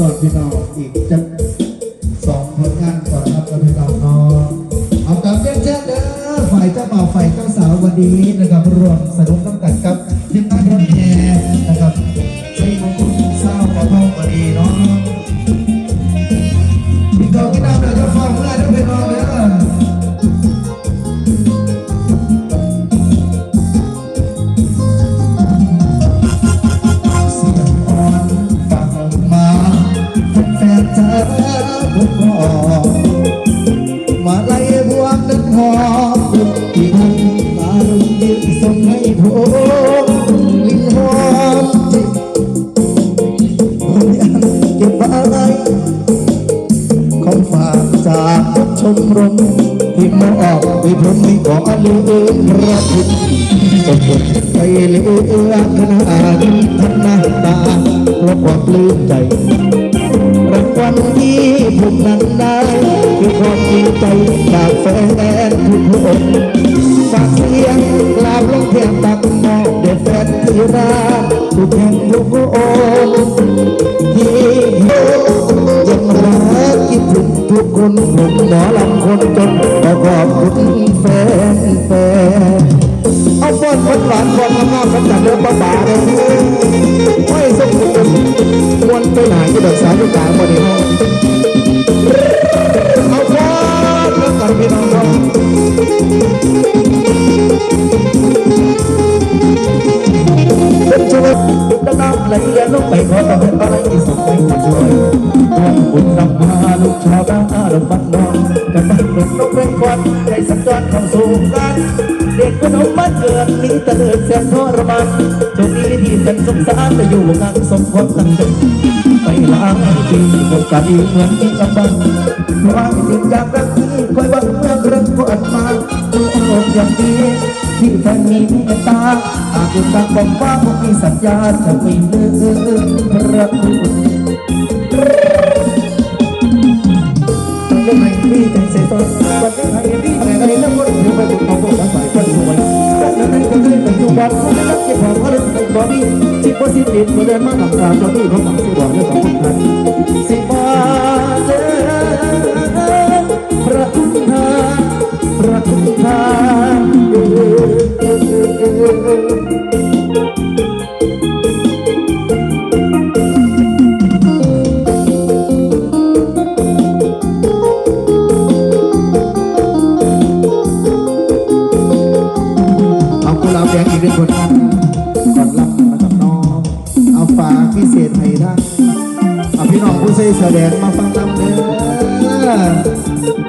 ก่อนพี่น้องอีกจะสองผลงานก่อนครับกับพี่น้องเนาะเอากับเจ้าเจ้าเด้อฝ่ายเจ้าบ่าวฝ่ายเจ้าสาววันนี้นะครับรวมสนุกตั้งแต่กับทีมงานรถแห่นะครับใช้ของคุณเศร้ากับพ่อวันนี้เนาะ มาไล่บวงนึกหอมที่นั่งมาลงยืนส่งให้ผมลิ้นหอมจิผมยังเก็บไว้ของฝากจากชมรมที่มอบให้ผมไม่ขอเลืมรับผิดก็กดไปเลือขนาดทันหน้าตาเพราะความปลื้มใจ วัลที่ผมนั้นได้คือความจริงใจจากแฟนทุกคนฝากเสียงกราบลงแทบตักมอบเด็แฟนที่รักทุกแห่งทุกคนที่ยังรักคิดถึงทุกคนผมหมอลำคนจนขอขอบคุณแฟนแฟนเอาบอนคนหวานคนงามกันจัดเดิมบ้าบาเลย ดอกสายลูกกลางบนห้องเอาบอนแล้วกันพี่น้องเราเป็นชีวิตจะน้ำไหลเลี้ยลงไปขอต่อให้อะไรที่สุดไม่จะช่วยร่วมบุญนำพาลูกชาวบ้านอารมณ์บ้านอนกันบ้านเด็กต้องเป็นควันใจสัญจรเข้าสู่กันเด็กขนมบ้านเกิดนี้ตะเลิดแสบทรมาน โชคดีที่ฉันสงสารจะอยู่งานสมความตั้งใจไปลายปีบนกันอีเหมือนกำบังวางสิ่งอยางรักนี้คอยบังเมื่อเรื่องผ่านมาดูอกอย่างดีที่แฟนมีเมตตาอาจจะสั่งบอกว่าพวกมีสัญญาจะไม่ลืมรักคุณเรื่องไหนที่เป็นเศษต้นวันนี้ใครที่ไหนไหนแล้วก็เดี๋ยวไปบุกเอาพวกสายคนสวยรักนั้นก็คือไปอยู่บ้านคนรักเก็บของเขาเลย สิติดมาเดินมาหลังตาตอนนี้เขาสั่งสิบอกเรื่องของคนสิบาเจพระคุณทานพระคุณทานเอากุหลาบแดงอีกหนึ่งผลงานก่อน พี่น้องผู้ใส่เสื้อแดงมาฟังนำเด้อ